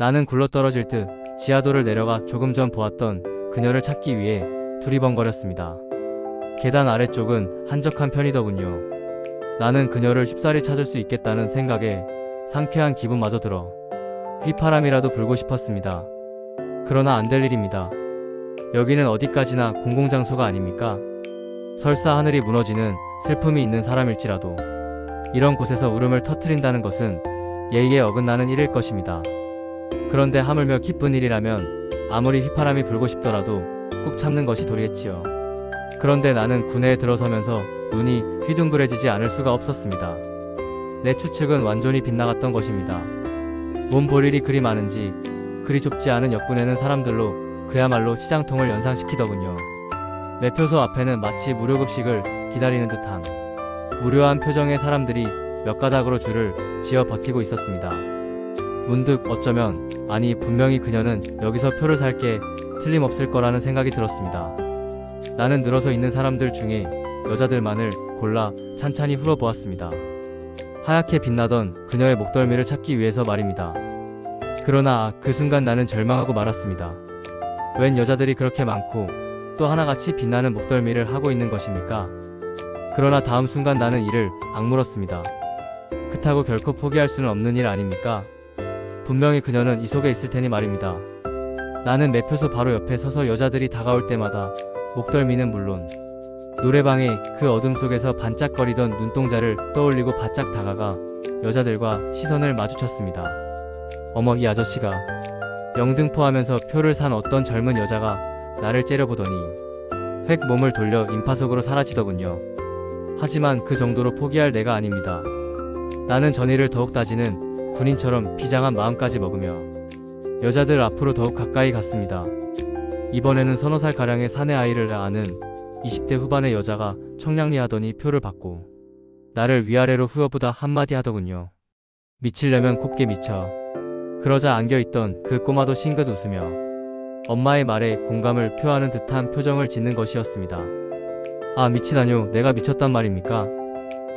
나는 굴러떨어질 듯 지하도를 내려가 조금 전 보았던 그녀를 찾기 위해 두리번거렸습니다. 계단 아래쪽은 한적한 편이더군요. 나는 그녀를 쉽사리 찾을 수 있겠다는 생각에 상쾌한 기분마저 들어 휘파람이라도 불고 싶었습니다. 그러나 안 될 일입니다. 여기는 어디까지나 공공장소가 아닙니까? 설사 하늘이 무너지는 슬픔이 있는 사람일지라도 이런 곳에서 울음을 터트린다는 것은 예의에 어긋나는 일일 것입니다. 그런데 하물며 기쁜 일이라면 아무리 휘파람이 불고 싶더라도 꾹 참는 것이 도리했지요. 그런데 나는 군내에 들어서면서 눈이 휘둥그레지지 않을 수가 없었습니다. 내 추측은 완전히 빗나갔던 것입니다. 몸 볼 일이 그리 많은지 그리 좁지 않은 역군에는 사람들로 그야말로 시장통을 연상시키더군요. 매표소 앞에는 마치 무료급식을 기다리는 듯한 무료한 표정의 사람들이 몇 가닥으로 줄을 지어 버티고 있었습니다. 문득 어쩌면 아니 분명히 그녀는 여기서 표를 살게 틀림없을 거라는 생각이 들었습니다. 나는 늘어서 있는 사람들 중에 여자들만을 골라 찬찬히 훑어보았습니다. 하얗게 빛나던 그녀의 목덜미를 찾기 위해서 말입니다. 그러나 그 순간 나는 절망하고 말았습니다. 웬 여자들이 그렇게 많고 또 하나같이 빛나는 목덜미를 하고 있는 것입니까? 그러나 다음 순간 나는 이를 악물었습니다. 그렇다고 결코 포기할 수는 없는 일 아닙니까? 분명히 그녀는 이 속에 있을 테니 말입니다. 나는 매표소 바로 옆에 서서 여자들이 다가올 때마다 목덜미는 물론 노래방의 그 어둠 속에서 반짝거리던 눈동자를 떠올리고 바짝 다가가 여자들과 시선을 마주쳤습니다. 어머 이 아저씨가 영등포하면서 표를 산 어떤 젊은 여자가 나를 째려보더니 획 몸을 돌려 인파 속으로 사라지더군요. 하지만 그 정도로 포기할 내가 아닙니다. 나는 전의를 더욱 따지는 군인처럼 비장한 마음까지 먹으며 여자들 앞으로 더욱 가까이 갔습니다. 이번에는 서너 살 가량의 사내 아이를 아는 20대 후반의 여자가 청량리하더니 표를 받고 나를 위아래로 후어보다 한마디 하더군요. 미치려면 곱게 미쳐. 그러자 안겨있던 그 꼬마도 싱긋 웃으며 엄마의 말에 공감을 표하는 듯한 표정을 짓는 것이었습니다. 아 미치다뇨 내가 미쳤단 말입니까?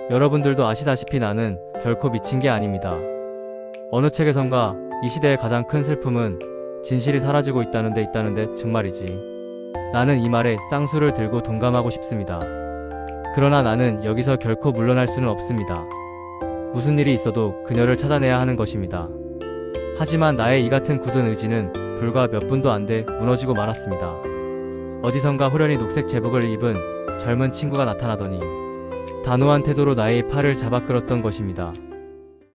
여러분들도 아시다시피 나는 결코 미친 게 아닙니다. 어느 책에선가 이 시대의 가장 큰 슬픔은 진실이 사라지고 있다는 데 있다는 데 정말이지. 나는 이 말에 쌍수를 들고 동감하고 싶습니다. 그러나 나는 여기서 결코 물러날 수는 없습니다. 무슨 일이 있어도 그녀를 찾아내야 하는 것입니다. 하지만 나의 이 같은 굳은 의지는 불과 몇 분도 안 돼 무너지고 말았습니다. 어디선가 후련히 녹색 제복을 입은 젊은 친구가 나타나더니 단호한 태도로 나의 팔을 잡아 끌었던 것입니다.